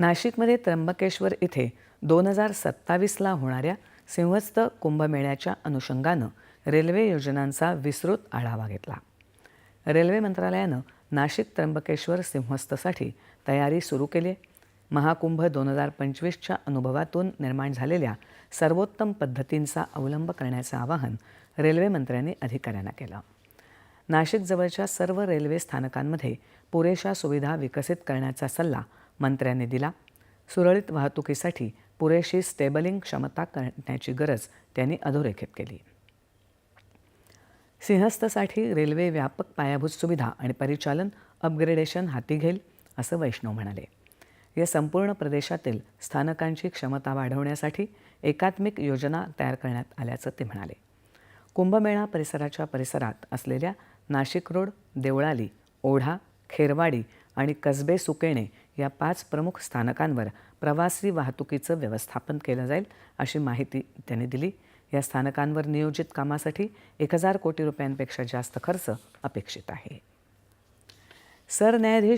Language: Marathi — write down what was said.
नाशिकमध्ये त्र्यंबकेश्वर इथे दोन हजार सत्तावीसला होणाऱ्या सिंहस्थ कुंभमेळ्याच्या अनुषंगानं रेल्वे योजनांचा विस्तृत आढावा घेतला. रेल्वे मंत्रालयानं नाशिक त्र्यंबकेश्वर सिंहस्थसाठी तयारी सुरू केली. आहे महाकुंभ दोन हजार पंचवीसच्या अनुभवातून निर्माण झालेल्या सर्वोत्तम पद्धतींचा अवलंब करण्याचं आवाहन रेल्वे मंत्र्यांनी अधिकाऱ्यांना केलं. नाशिकजवळच्या सर्व रेल्वे स्थानकांमध्ये पुरेशा सुविधा विकसित करण्याचा सल्ला मंत्र्यांनी दिला. सुरळीत वाहतुकीसाठी पुरेशी स्टेबलिंग क्षमता करण्याची गरज त्यांनी अधोरेखित केली. सिंहस्थसाठी रेल्वे व्यापक पायाभूत सुविधा आणि परिचालन अपग्रेडेशन हाती घेईल असं वैष्णव म्हणाले. या संपूर्ण प्रदेशातील स्थानकांची क्षमता वाढवण्यासाठी एकात्मिक योजना तयार करण्यात आल्याचं ते म्हणाले. कुंभमेळा परिसराच्या परिसरात असलेल्या नाशिक रोड देवळाली ओढा खेरवाडी आणि कसबे सुकेणे या पाच प्रमुख स्थानकांवर प्रवासी वाहतुकीचं व्यवस्थापन केलं जाईल अशी माहिती त्यांनी दिली. या स्थानकांवर नियोजित कामासाठी एक हजार कोटी रुपयांपेक्षा जास्त खर्च अपेक्षित आहे. सरन्यायाधीश